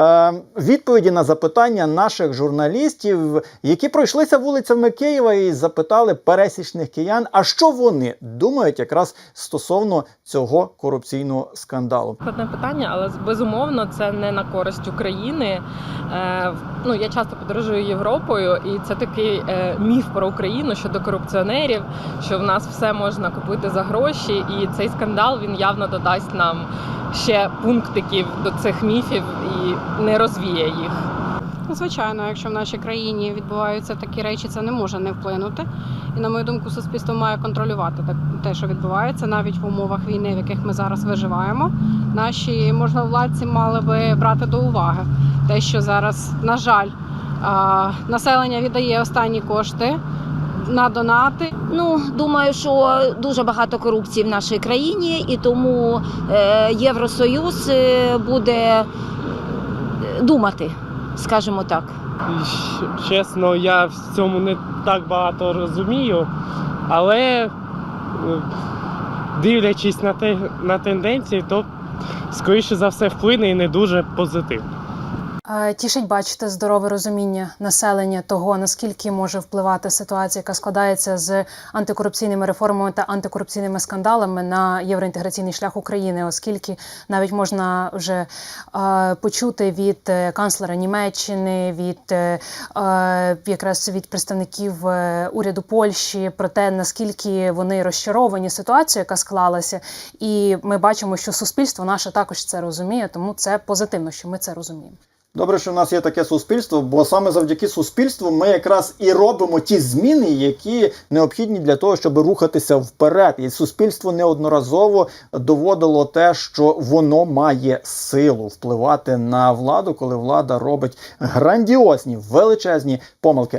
е, відповіді на запитання наших журналістів, які пройшлися вулицями Києва і запитали пересічних киян, а що вони думають якраз стосовно цього корупційного скандалу. Складне питання, але безумовно це не на користь України. Е, ну я часто подорожую Європою, і це такий е, міф про Україну щодо корупціонерів, що в нас все можна купити за гроші, і цей скандал він явно додасть нам ще пунктиків до цих міфів і не розвіє їх. Ну, Звичайно, якщо в нашій країні відбуваються такі речі, це не може не вплинути. І на мою думку, суспільство має контролювати те, що відбувається, навіть в умовах війни, в яких ми зараз виживаємо. Наші можновладці мали би брати до уваги те, що зараз, на жаль, населення віддає останні кошти на донати. Ну, думаю, що дуже багато корупції в нашій країні, і тому е, Євросоюз е, буде е, думати, скажімо так. Чесно, я в цьому не так багато розумію, але дивлячись на, те, на тенденції, то скоріше за все вплине і не дуже позитивно. Е, Тішить бачити здорове розуміння населення того, наскільки може впливати ситуація, яка складається з антикорупційними реформами та антикорупційними скандалами на євроінтеграційний шлях України, оскільки навіть можна вже е, почути від е, канцлера Німеччини, від е, е, якраз від представників уряду Польщі про те, наскільки вони розчаровані ситуацією, яка склалася, і ми бачимо, що суспільство наше також це розуміє, тому це позитивно, що ми це розуміємо. Добре, що в нас є таке суспільство, бо саме завдяки суспільству ми якраз і робимо ті зміни, які необхідні для того, щоб рухатися вперед. І суспільство неодноразово доводило те, що воно має силу впливати на владу, коли влада робить грандіозні величезні помилки.